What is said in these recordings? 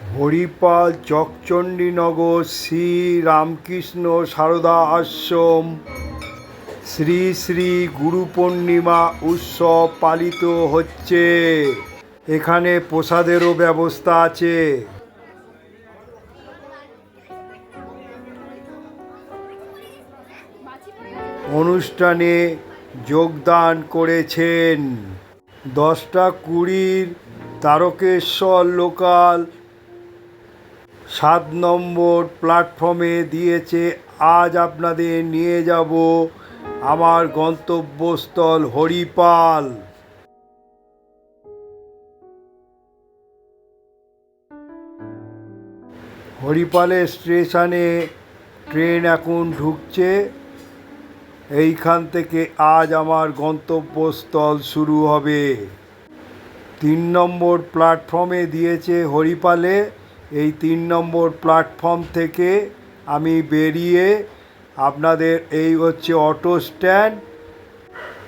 হরিপাল চকচণ্ডীনগর শ্রী রামকৃষ্ণ সারদা আশ্রম। শ্রী শ্রী গুরু পূর্ণিমা উৎসব পালিত হচ্ছে। এখানে প্রসাদেরও ব্যবস্থা আছে। অনুষ্ঠানে যোগদান করেছেন দশটা কুড়ির তারকেশ্বর লোকাল সাত নম্বর প্ল্যাটফর্মে দিয়েছে, আজ আপনাদের নিয়ে যাব আমার গন্তব্যস্থল হরিপাল। হরিপালের স্টেশনে ট্রেন এখন ঢুকছে। এইখান থেকে আজ আমার গন্তব্যস্থল শুরু হবে। তিন নম্বর প্ল্যাটফর্মে দিয়েছে হরিপালে। এই তিন নম্বর প্ল্যাটফর্ম থেকে আমি বেরিয়ে আপনাদের এই হচ্ছে অটো স্ট্যান্ড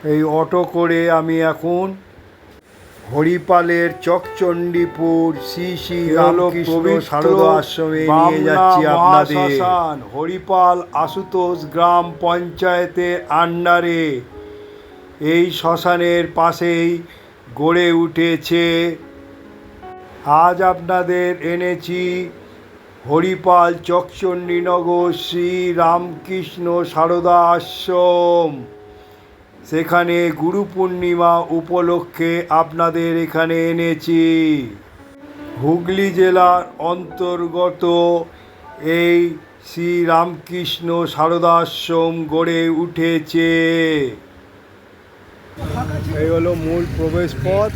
এই অটো করে আমি এখন হরিপালের চকচণ্ডীপুর শ্রী শ্রী রামকৃষ্ণ সারদা আশ্রমে নিয়ে যাচ্ছি আপনাদের। হরিপাল আশুতোষ গ্রাম পঞ্চায়েতের আন্ডারে। এই শ্মশানের পাশেই গড়ে উঠেছে আজ আপনাদের এনেছি হরিপাল চকচণ্ডীনগর শ্রী রামকৃষ্ণ সারদা আশ্রম। সেখানে গুরু পূর্ণিমা উপলক্ষে আপনাদের এখানে এনেছি। হুগলি জেলার অন্তর্গত এই শ্রী রামকৃষ্ণ সারদা আশ্রম গড়ে উঠেছে। এই হলো মূল প্রবেশ পথ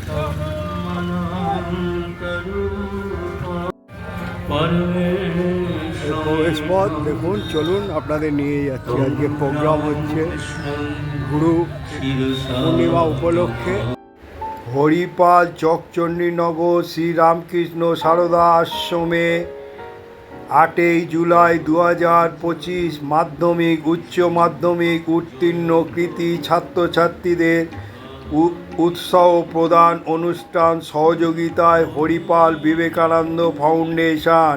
দেখুন, চলুন, আপনাদের নিয়ে যাচ্ছি। আজকে প্রোগ্রাম হচ্ছে গুরু পূর্ণিমা উপলক্ষে। হরিপাল চকচণ্ডীনগর শ্রীরামকৃষ্ণ সারদা আশ্রমে আটই জুলাই দু হাজার পঁচিশ মাধ্যমিক, উচ্চ মাধ্যমিক উত্তীর্ণ কৃতি ছাত্রছাত্রীদের উৎসাহ প্রদান অনুষ্ঠান সহযোগিতায় হরিপাল বিবেকানন্দ ফাউন্ডেশন।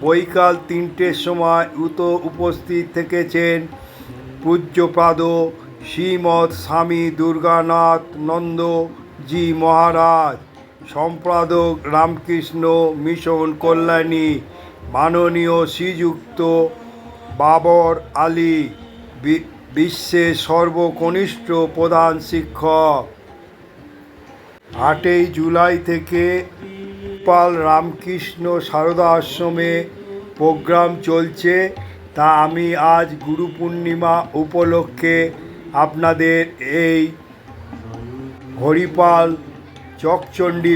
বৈকাল তিনটের সময় উত উপস্থিত থেকেছেন পূজ্যপাদ শ্রীমৎ স্বামী দুর্গানাথ নন্দ জি মহারাজ, সম্পাদক রামকৃষ্ণ মিশন কল্যাণী, মাননীয় শ্রীযুক্ত বাবর আলী বিশ্বের সর্বকনিষ্ঠ প্রধান শিক্ষক। আটই জুলাই থেকে পাল রামকৃষ্ণ সারদা আশ্রমে প্রোগ্রাম চলছে। তা আমি আজ গুরু পূর্ণিমা উপলক্ষে আপনাদের এই হরিপাল চকচণ্ডী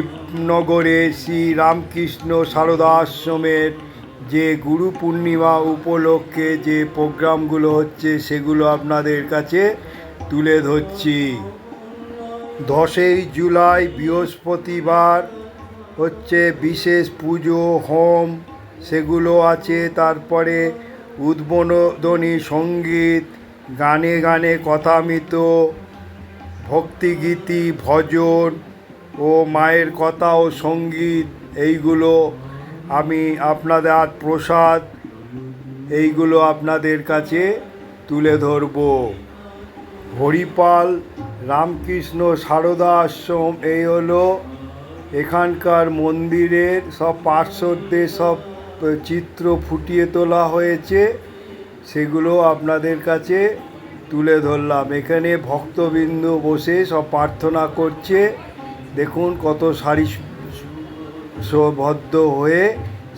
নগরে শ্রী রামকৃষ্ণ সারদা আশ্রমের যে গুরু পূর্ণিমা উপলক্ষে যে প্রোগ্রামগুলো হচ্ছে সেগুলো আপনাদের কাছে তুলে ধরছি। দশই জুলাই বৃহস্পতিবার হচ্ছে বিশেষ পুজো, হোম, সেগুলো আছে। তারপরে উদ্বোধনী সংগীত, গানে গানে কথামিত, ভক্তিগীতি, ভজন ও মায়ের কথা ও সংগীত, এইগুলো আমি আপনাদের আর প্রসাদ এইগুলো আপনাদের কাছে তুলে ধরবো। হরিপাল, রামকৃষ্ণ, সারদা আশ্রম, এই হলো এখানকার মন্দিরের সব পার্শ্বদের সব চিত্র ফুটিয়ে তোলা হয়েছে। সেগুলো আপনাদের কাছে তুলে ধরলাম। এখানে ভক্তবৃন্দ বসে সব প্রার্থনা করছে। দেখুন কত সারি সভদ্র হয়ে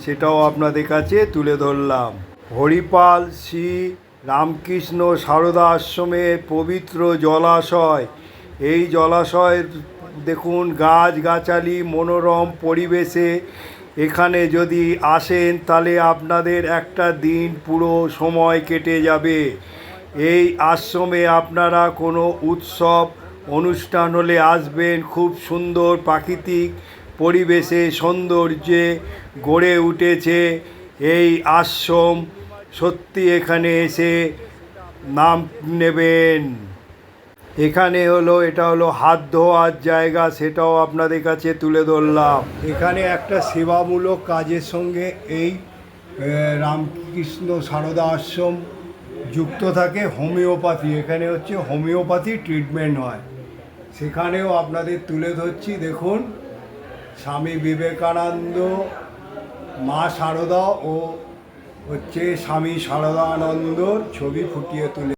সেটাও আপনাদের কাছে তুলে ধরলাম। হরিপাল শ্রী রামকৃষ্ণ সারদা আশ্রমের পবিত্র জলাশয়। এই জলাশয়ের দেখুন গাছগাছালি, মনোরম পরিবেশে এখানে যদি আসেন তাহলে আপনাদের একটা দিন পুরো সময় কেটে যাবে। এই আশ্রমে আপনারা কোনো উৎসব, অনুষ্ঠান হলে আসবেন। খুব সুন্দর প্রাকৃতিক পরিবেশে, সৌন্দর্যে গড়ে উঠেছে এই আশ্রম। সত্যি এখানে এসে নাম নেবেন। এখানে হলো, এটা হলো হাত ধোয়ার জায়গা, সেটাও আপনাদের কাছে তুলে ধরলাম। এখানে একটা সেবামূলক কাজের সঙ্গে এই রামকৃষ্ণ সারদা আশ্রম যুক্ত থাকে, হোমিওপ্যাথি। এখানে হচ্ছে হোমিওপ্যাথি ট্রিটমেন্ট হয়। সেখানেও আপনাদের তুলে ধরছি, দেখুন। স্বামী বিবেকানন্দ মা সারদা ও হচ্ছে স্বামী সারদানন্দর ছবি ফুটিয়ে তুলে।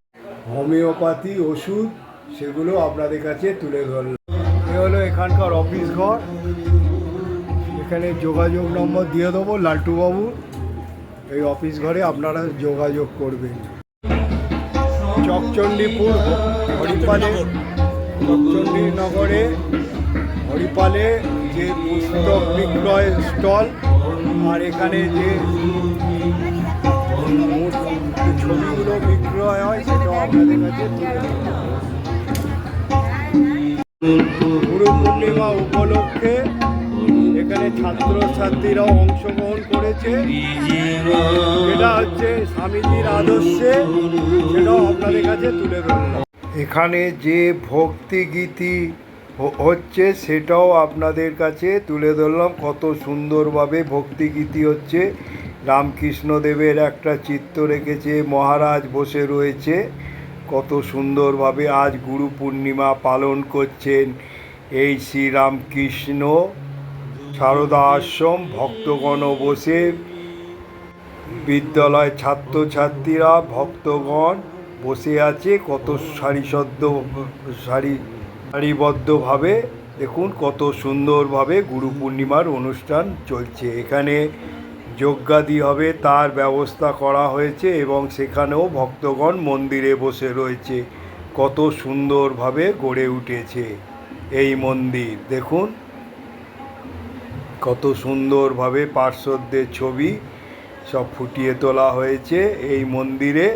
হোমিওপ্যাথি ওষুধ সেগুলো আপনাদের কাছে তুলে ধরলাম। এ হলো এখানকার অফিস ঘর। এখানে যোগাযোগ নম্বর দিয়ে দেবো লালটুবাবু। এই অফিস ঘরে আপনারা যোগাযোগ করবেন। চকচণ্ডীপুর হরিপালে চকচণ্ডীনগরে হরিপালে যে পুস্তক বিক্রয় স্টল, আর এখানে যে ছবিগুলো বিক্রয় হয়, সেটাও আপনাদের কাছে গুরু পূর্ণিমা উপলক্ষে এখানে ছাত্রছাত্রীরাও অংশগ্রহণ করেছে। যেটা হচ্ছে স্বামীজির আদর্শে, সেটাও আপনাদের কাছে তুলে ধরলাম। এখানে যে ভক্তি গীতি হ- হচ্ছে সেটাও আপনাদের কাছে তুলে ধরলাম কত সুন্দরভাবে ভক্তি গীতি হচ্ছে। রামকৃষ্ণদেবের একটা চিত্র রেখেছে, মহারাজ বসে রয়েছে। কত সুন্দরভাবে আজ গুরু পূর্ণিমা পালন করছেন। এই শ্রীরামকৃষ্ণ সারদা আশ্রম ভক্তগণ বসে বিদ্যালয় ছাত্রছাত্রীরা ভক্তগণ বসে আছে। কত সারিসদ্য সারি সারিবদ্ধভাবে দেখুন কত সুন্দরভাবে গুরু পূর্ণিমার অনুষ্ঠান চলছে। এখানে যজ্ঞাদি হবে, তার ব্যবস্থা করা হয়েছে এবং সেখানেও ভক্তগণ মন্দিরে বসে রয়েছে। কত সুন্দরভাবে গড়ে উঠেছে এই মন্দির। দেখুন, কত সুন্দরভাবে পার্শ্বদের ছবি সব ফুটিয়ে তোলা হয়েছে এই মন্দিরে।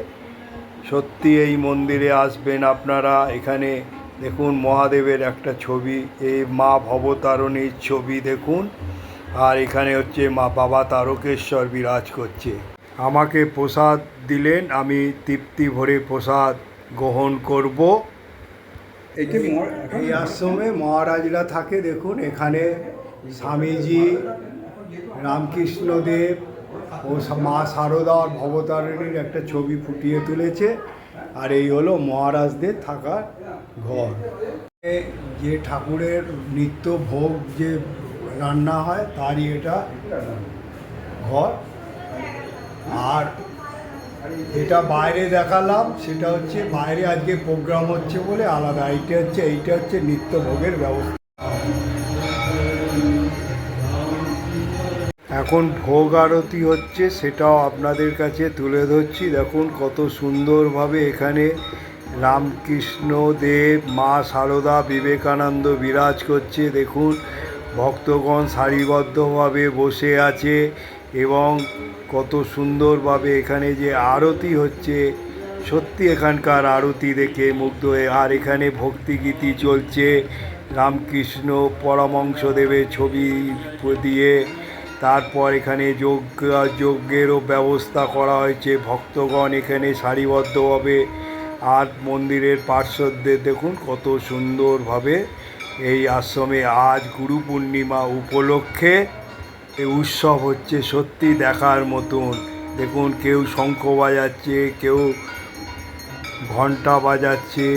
সত্যি এই মন্দিরে আসবেন আপনারা, এখানে দেখুন মহাদেবের একটা ছবি এই মা ভবতারণীর ছবি দেখুন। আর এখানে হচ্ছে মা বাবা তারকেশ্বর বিরাজ করছে। আমাকে প্রসাদ দিলেন আমি তৃপ্তি ভরে প্রসাদ গ্রহণ করব। এই আশ্রমে মহারাজরা থাকে দেখুন এখানে স্বামীজি রামকৃষ্ণদেব ও মা সারদা আর ভবতারিণীর একটা ছবি ফুটিয়ে তুলেছে। আর এই হলো মহারাজদের থাকার ঘর। যে ঠাকুরের নিত্য ভোগ যে রান্না হয়, তারই এটা ঘর। আর এটা বাইরে দেখালাম, সেটা হচ্ছে বাইরে আজকে প্রোগ্রাম হচ্ছে বলে আলাদা। এইটা হচ্ছে এইটা হচ্ছে নিত্য ভোগের ব্যবস্থা। এখন ভোগ আরতি হচ্ছে, সেটাও আপনাদের কাছে তুলে ধরছি। দেখুন কত সুন্দরভাবে এখানে রামকৃষ্ণ দেব মা সারদা, বিবেকানন্দ বিরাজ করছে। দেখুন, ভক্তগণ সারিবদ্ধভাবে বসে আছে এবং কত সুন্দরভাবে এখানে যে আরতি হচ্ছে, সত্যি এখানকার আরতি দেখে মুগ্ধ হয়ে। আর এখানে ভক্তিগীতি চলছে। রামকৃষ্ণ পরমংশদেবের ছবি দিয়ে তারপর এখানে যজ্ঞ, যজ্ঞেরও ব্যবস্থা করা হয়েছে। ভক্তগণ এখানে সারিবদ্ধভাবে আর মন্দিরের পার্শ্বদের দেখুন কত সুন্দরভাবে এই আশ্রমে আজ গুরু পূর্ণিমা উপলক্ষে এই উৎসব হচ্ছে সত্যি দেখার মতন। দেখুন কেউ শঙ্খ বাজাচ্ছে, কেউ ঘণ্টা বাজাচ্ছে।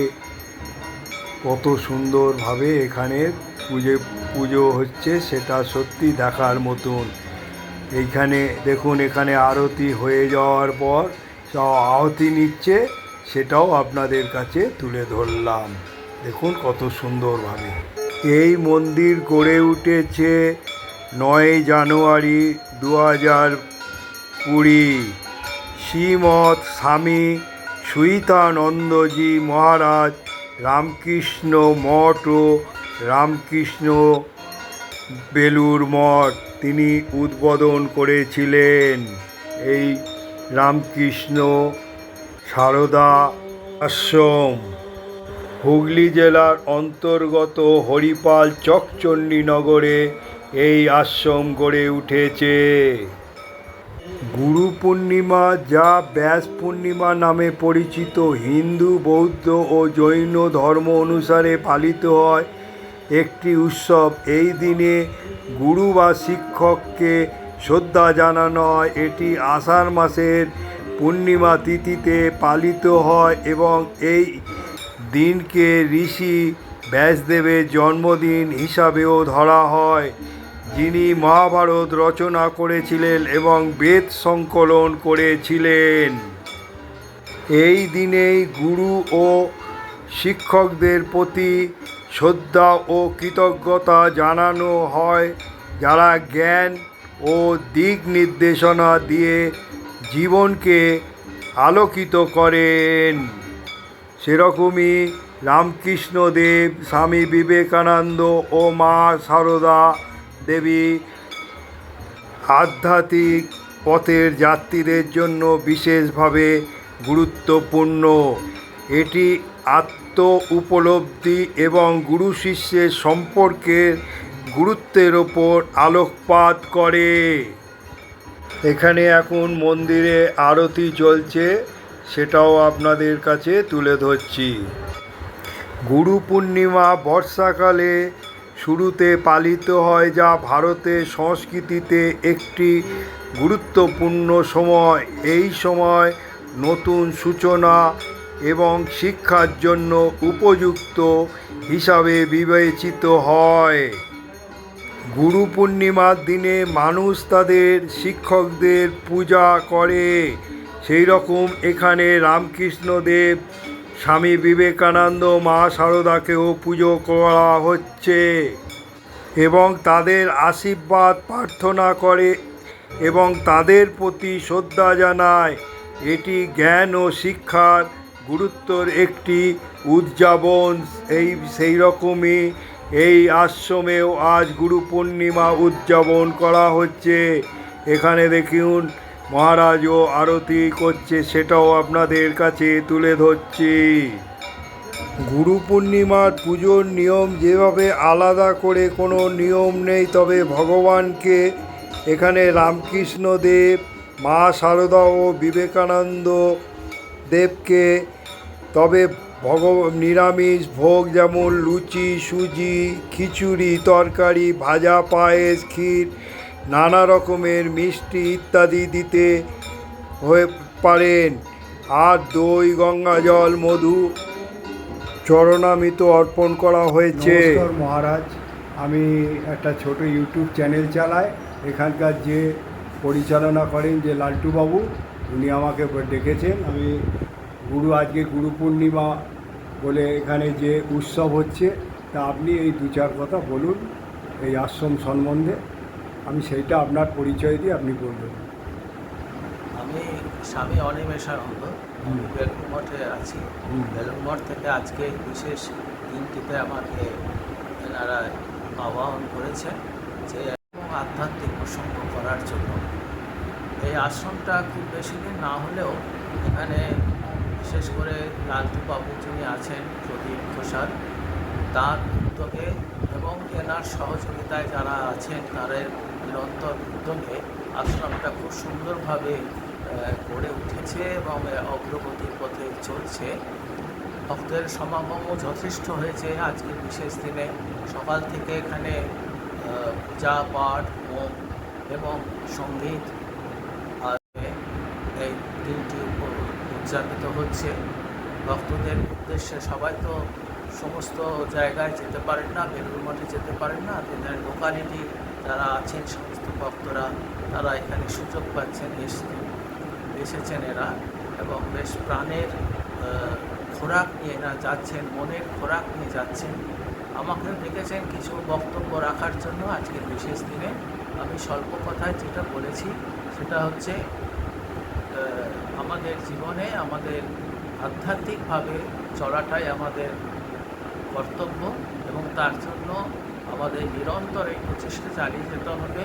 কত সুন্দরভাবে এখানে পুজো পুজো হচ্ছে সেটা সত্যি দেখার মতন। এইখানে দেখুন এখানে আরতি হয়ে যাওয়ার পর সব আহতি নিচ্ছে। সেটাও আপনাদের কাছে তুলে ধরলাম। দেখুন কত সুন্দরভাবে। এই মন্দির গড়ে উঠেছে নয় জানুয়ারি দু হাজার কুড়ি। শ্রীমৎ স্বামী সুইতানন্দজি মহারাজ রামকৃষ্ণ মঠ ও রামকৃষ্ণ বেলুর মঠ তিনি উদ্বোধন করেছিলেন। এই রামকৃষ্ণ সারদা আশ্রম, হুগলি জেলার অন্তর্গত হরিপাল চকচণ্ডী নগরে এই আশ্রম গড়ে উঠেছে। গুরু পূর্ণিমা যা ব্যাস পূর্ণিমা নামে পরিচিত হিন্দু, বৌদ্ধ ও জৈন ধর্ম অনুসারে পালিত হয় একটি উৎসব। এই দিনে গুরু বা শিক্ষককে শ্রদ্ধা জানানো হয়। এটি আষাঢ় মাসের পূর্ণিমা তিথিতে পালিত হয় এবং এই দিনকে ঋষি ব্যাসদেবের জন্মদিন হিসাবেও ধরা হয়। যিনি মহাভারত রচনা করেছিলেন এবং বেদ সংকলন করেছিলেন। এই দিনেই গুরু ও শিক্ষকদের প্রতি শ্রদ্ধা ও কৃতজ্ঞতা জানানো হয়। যারা জ্ঞান ও দিক নির্দেশনা দিয়ে জীবনকে আলোকিত করেন। সেরকমই রামকৃষ্ণদেব, স্বামী বিবেকানন্দ ও মা সারদা দেবী আধ্যাত্মিক পথের যাত্রীদের জন্য বিশেষভাবে গুরুত্বপূর্ণ। এটি আত্ম উপলব্ধি এবং গুরু শিষ্যের সম্পর্কের গুরুত্বের ওপর আলোকপাত করে। এখানে এখন মন্দিরে আরতি চলছে, সেটাও আপনাদের কাছে তুলে ধরছি। গুরু পূর্ণিমা বর্ষাকালে শুরুতে পালিত হয় যা ভারতের সংস্কৃতিতে একটি গুরুত্বপূর্ণ সময়। এই সময় নতুন সূচনা এবং শিক্ষার জন্য উপযুক্ত হিসাবে বিবেচিত হয়। গুরু পূর্ণিমার দিনে মানুষ তাদের শিক্ষকদের পূজা করে। সেই রকম এখানে রামকৃষ্ণদেব, স্বামী বিবেকানন্দ, মা সারদাকেও পুজো করা হচ্ছে এবং তাদের আশীর্বাদ প্রার্থনা করে এবং তাদের প্রতি শ্রদ্ধা জানায়। এটি জ্ঞান ও শিক্ষার গুরুত্বর একটি উদযাপন। এই, সেই রকমই এই আশ্রমেও আজ গুরু পূর্ণিমা উদযাপন করা হচ্ছে। এখানে দেখুন, মহারাজও আরতি করছে, সেটাও আপনাদের কাছে তুলে ধরছি। গুরু পূর্ণিমার পুজোর নিয়ম যেভাবে আলাদা করে কোনো নিয়ম নেই, তবে ভগবানকে এখানে রামকৃষ্ণ দেব, মা সারদা ও বিবেকানন্দ দেবকে তবে ভগ নিরামিষ, ভোগ যেমন লুচি, সুজি, খিচুড়ি, তরকারি, ভাজা, পায়েস, ক্ষীর, নানা রকমের মিষ্টি ইত্যাদি দিতে হয়ে পারেন। আর দই, গঙ্গা জল, মধু চরণামিত অর্পণ করা হয়েছে। মহারাজ, আমি একটা ছোট ইউটিউব চ্যানেল চালাই। এখানকার যে পরিচালনা করেন যে লালটু বাবু উনি আমাকে ডেকেছেন। আমি গুরু আজকে গুরু পূর্ণিমা বলে এখানে যে উৎসব হচ্ছে তা আপনি এই দু চার কথা বলুন এই আশ্রম সম্বন্ধে। আমি সেইটা আপনার পরিচয় দিয়ে আপনি বলবেন। আমি স্বামী অনিমেষানন্দ বেলুন মঠে আছি। হুম। বেলুন মঠ থেকে আজকে বিশেষ দিনটিতে আমাকে এনারা আহ্বান করেছেন যে আধ্যাত্মিক প্রসঙ্গ করার জন্য। এই আশ্রমটা খুব বেশি দিন না হলেও এখানে বিশেষ করে লালটু বাবু যিনি আছেন, প্রদীপ ঘোষাল তার উদ্যোগে এবং এনার সহযোগিতায় যারা আছেন, তাদের নিরন্তর উদ্যোগে আশ্রমটা খুব সুন্দরভাবে গড়ে উঠেছে এবং অগ্রগতির পথে চলছে। ভক্তের সমাগমও যথেষ্ট হয়েছে আজকের বিশেষ দিনে। সকাল থেকে এখানে পূজা, পাঠ, হোম এবং সংগীত আর এই দিনটি উপ- উদযাপিত হচ্ছে। ভক্তদের উদ্দেশ্যে সবাই তো সমস্ত জায়গায় যেতে পারেন না বেলুর মঠে যেতে পারেন না, তাদের লোকালিটি যারা আছেন, সমস্ত ভক্তরা, তারা এখানে সুযোগ পাচ্ছেন এসে এসেছেন এরা এবং বেশ প্রাণের খোরাক নিয়ে এরা যাচ্ছেন, মনের খোরাক নিয়ে যাচ্ছেন। আমাকেও ডেকেছেন কিছু বক্তব্য রাখার জন্য আজকের বিশেষ দিনে। আমি স্বল্প কথায় যেটা বলেছি, সেটা হচ্ছে আমাদের জীবনে, আমাদের আধ্যাত্মিকভাবে চলাটাই আমাদের কর্তব্য এবং তার জন্য আমাদের নিরন্তর এই প্রচেষ্টা চালিয়ে যেতে হবে।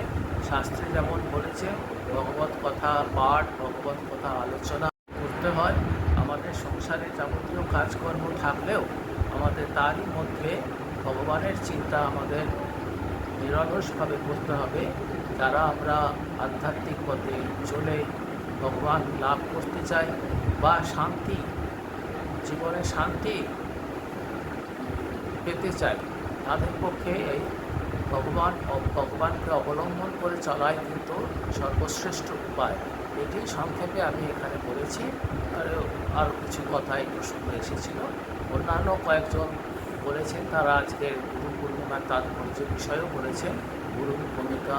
শাস্ত্রে যেমন বলেছে, ভগবত কথা পাঠ, ভগবত কথা আলোচনা করতে হয়। আমাদের সংসারে যাবতীয় কাজকর্ম থাকলেও আমাদের তারই মধ্যে ভগবানের চিন্তা আমাদের নিরলসভাবে করতে হবে। যারা আমরা আধ্যাত্মিক পথে চলে ভগবান লাভ করতে চাই বা শান্তি, জীবনে শান্তি পেতে চাই তাদের পক্ষে এই ভগবান ভগবানকে অবলম্বন করে চলাই কিন্তু সর্বশ্রেষ্ঠ উপায়। এটি সংক্ষেপে আমি এখানে বলেছি। আর আরও কিছু কথা এই প্রসঙ্গ এসেছিল। অন্যান্য কয়েকজন বলেছেন তারা আজকের গুরু পূর্ণিমার তাৎপর্য বিষয়েও বলেছেন গুরুর ভূমিকা,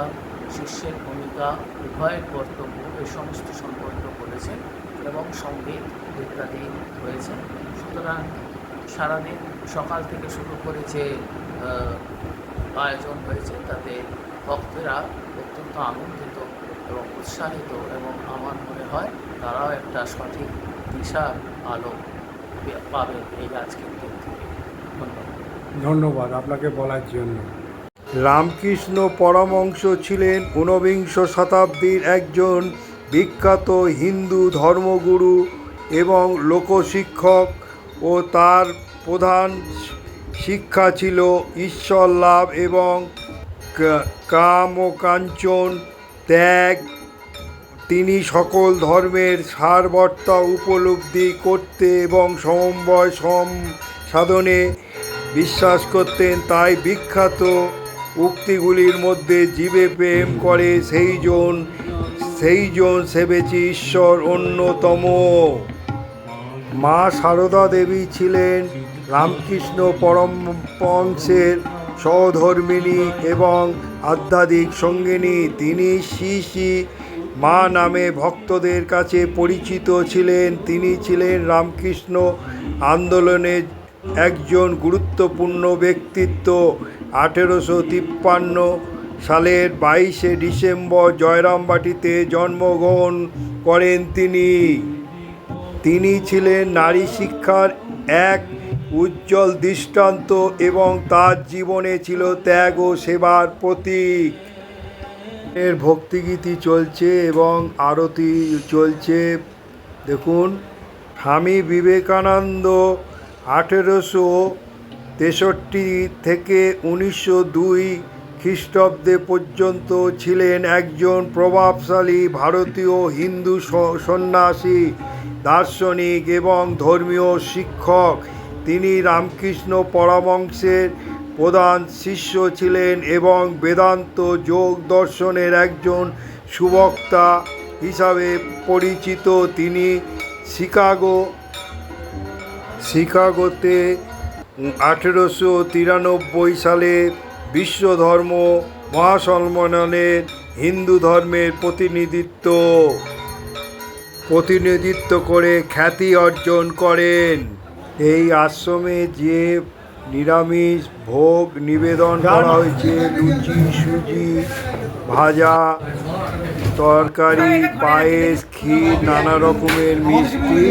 শিষ্যের ভূমিকা, উভয়ের কর্তব্য এই সমস্ত সম্পর্ক বলেছেন এবং সংগীত ইত্যাদি হয়েছে সুতরাং সারাদিন সকাল থেকে শুরু করে যে আয়োজন হয়েছে, তাতে ভক্তেরা অত্যন্ত আনন্দিত এবং উৎসাহিত এবং আমার মনে হয় তারাও একটা সঠিক দিশার আলো পে- পাবে এই আজকের থেকে ধন্যবাদ আপনাকে বলার জন্য। রামকৃষ্ণ পরমংশ ছিলেন ঊনবিংশ শতাব্দীর একজন বিখ্যাত হিন্দু ধর্মগুরু এবং লোকশিক্ষক ও তার প্রধান শিক্ষা ছিল ঈশ্বর লাভ এবং কাম ও কাঞ্চন ত্যাগ। তিনি সকল ধর্মের সারবর্তা উপলব্ধি করতে এবং সমন্বয় সম সাধনে বিশ্বাস করতেন, তাই বিখ্যাত উক্তিগুলির মধ্যে জীবে প্রেম করে সেই জন সেই জন সেবেছি ঈশ্বর অন্যতম। মা সারদা দেবী ছিলেন রামকৃষ্ণ পরম পরমপংসের সহধর্মিণী এবং আধ্যাত্মিক সঙ্গিনী। তিনি শ্রী শ্রী মা নামে ভক্তদের কাছে পরিচিত ছিলেন। তিনি ছিলেন রামকৃষ্ণ আন্দোলনের একজন গুরুত্বপূর্ণ ব্যক্তিত্ব আঠেরোশো তিপ্পান্ন সালের বাইশে ডিসেম্বর জয়রামবাটিতে জন্মগ্রহণ করেন তিনি। তিনি ছিলেন নারী শিক্ষার এক উজ্জ্বল দৃষ্টান্ত এবং তার জীবনে ছিল ত্যাগ ও সেবার প্রতীক। এর ভক্তিগীতি চলছে এবং আরতি চলছে। দেখুন, স্বামী বিবেকানন্দ আঠেরোশো তেষট্টি থেকে উনিশশো দুই খ্রিস্টাব্দে পর্যন্ত ছিলেন একজন প্রভাবশালী ভারতীয় হিন্দু সন্ন্যাসী, দার্শনিক এবং ধর্মীয় শিক্ষক। তিনি রামকৃষ্ণ পরমংসের প্রধান শিষ্য ছিলেন এবং বেদান্ত যোগ দর্শনের একজন সুবক্তা হিসাবে পরিচিত। তিনি শিকাগো শিকাগোতে আঠেরোশো তিরানব্বই সালে বিশ্ব ধর্ম মহাসম্মেলনের হিন্দু ধর্মের প্রতিনিধিত্ব প্রতিনিধিত্ব করে খ্যাতি অর্জন করেন। এই আশ্রমে যে নিরামিষ ভোগ নিবেদন করা হয়েছে, লুচি, সুজি, ভাজা তরকারি, পায়েস, ক্ষীর, নানা রকমের মিষ্টি,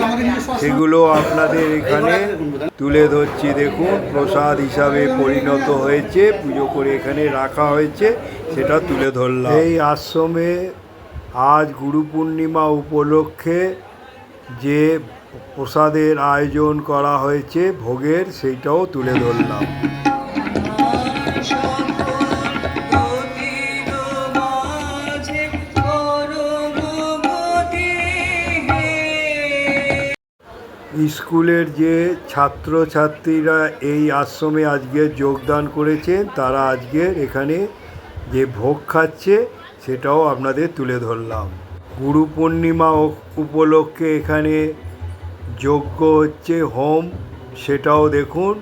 সেগুলো আপনাদের এখানে তুলে ধরছি। দেখুন, প্রসাদ হিসাবে পরিণত হয়েছে, পুজো করে এখানে রাখা হয়েছে, সেটা তুলে ধরলাম। এই আশ্রমে আজ গুরু পূর্ণিমা উপলক্ষে যে প্রসাদের আয়োজন করা হয়েছে, ভোগের, সেইটাও তুলে ধরলাম। স্কুলের যে ছাত্রছাত্রীরা এই আশ্রমে আজকে যোগদান করেছেন তারা আজকে এখানে যে ভোগ খাচ্ছে সেটাও আপনাদের তুলে ধরলাম। গুরু পূর্ণিমা উপলক্ষে এখানে যজ্ঞ হচ্ছে, হোম, সেটাও দেখুন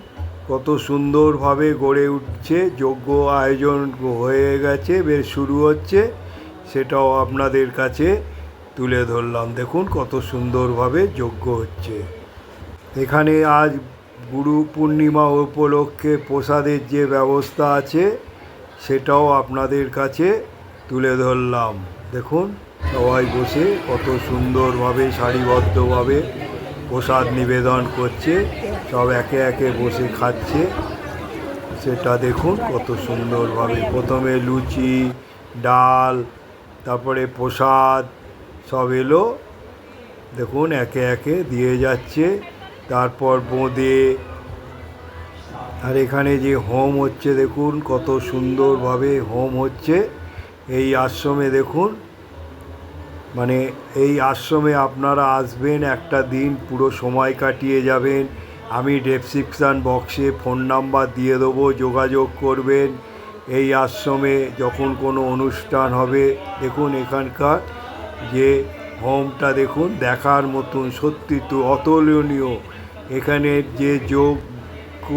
কত সুন্দরভাবে গড়ে উঠছে। যজ্ঞ আয়োজন হয়ে গেছে, বেশ শুরু হচ্ছে, সেটাও আপনাদের কাছে তুলে ধরলাম। দেখুন কত সুন্দরভাবে যজ্ঞ হচ্ছে। এখানে আজ গুরু পূর্ণিমা উপলক্ষে প্রসাদের যে ব্যবস্থা আছে, সেটাও আপনাদের কাছে তুলে ধরলাম। দেখুন, সবাই বসে কত সুন্দরভাবে, সারিবদ্ধভাবে প্রসাদ নিবেদন করছে। সব একে একে বসে খাচ্ছে। সেটা দেখুন, কত সুন্দরভাবে। প্রথমে লুচি, ডাল, তারপরে প্রসাদ, সব এলো। দেখুন, একে একে দিয়ে যাচ্ছে। তারপর বোঁদে। আর এখানে যে হোম হচ্ছে, দেখুন কত সুন্দরভাবে হোম হচ্ছে। এই আশ্রমে দেখুন মানে এই আশ্রমে আপনারা আসবেন, একটা দিন পুরো সময় কাটিয়ে যাবেন। আমি ডেসক্রিপশান বক্সে ফোন নাম্বার দিয়ে দেবো, যোগাযোগ করবেন। এই আশ্রমে যখন কোনো অনুষ্ঠান হবে, দেখুন এখানকার যে হোমটা দেখুন, দেখার মতন সত্যি তো অতুলনীয়। এখানের যে যোগ্য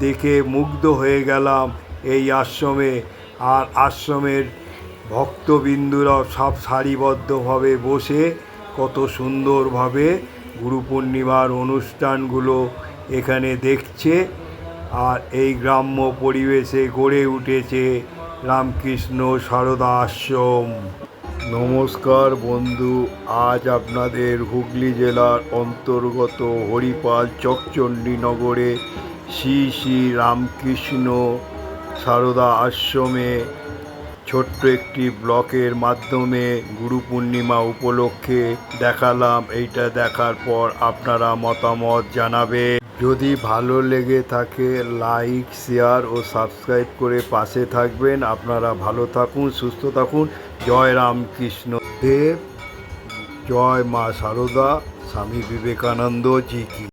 দেখে মুগ্ধ হয়ে গেলাম এই আশ্রমে। আর আশ্রমের ভক্তবিন্দুরা সব সারিবদ্ধভাবে বসে কত সুন্দরভাবে গুরু পূর্ণিমার অনুষ্ঠানগুলো এখানে দেখছে। আর এই গ্রাম্য পরিবেশে গড়ে উঠেছে রামকৃষ্ণ সারদা আশ্রম। নমস্কার বন্ধু, আজ আপনাদের হুগলি জেলার অন্তর্গত হরিপাল চকচণ্ডীনগরে শ্রী শ্রী রামকৃষ্ণ সারদা আশ্রমে ছোট্ট একটি ব্লকের মাধ্যমে গুরু পূর্ণিমা উপলক্ষে দেখালাম। এইটা দেখার পর আপনারা মতামত জানাবে যদি ভালো লেগে থাকে, লাইক, শেয়ার ও সাবস্ক্রাইব করে পাশে থাকবেন। আপনারা ভালো থাকুন, সুস্থ থাকুন। জয় রামকৃষ্ণ দেব জয় মা সারদা স্বামী বিবেকানন্দ জি কি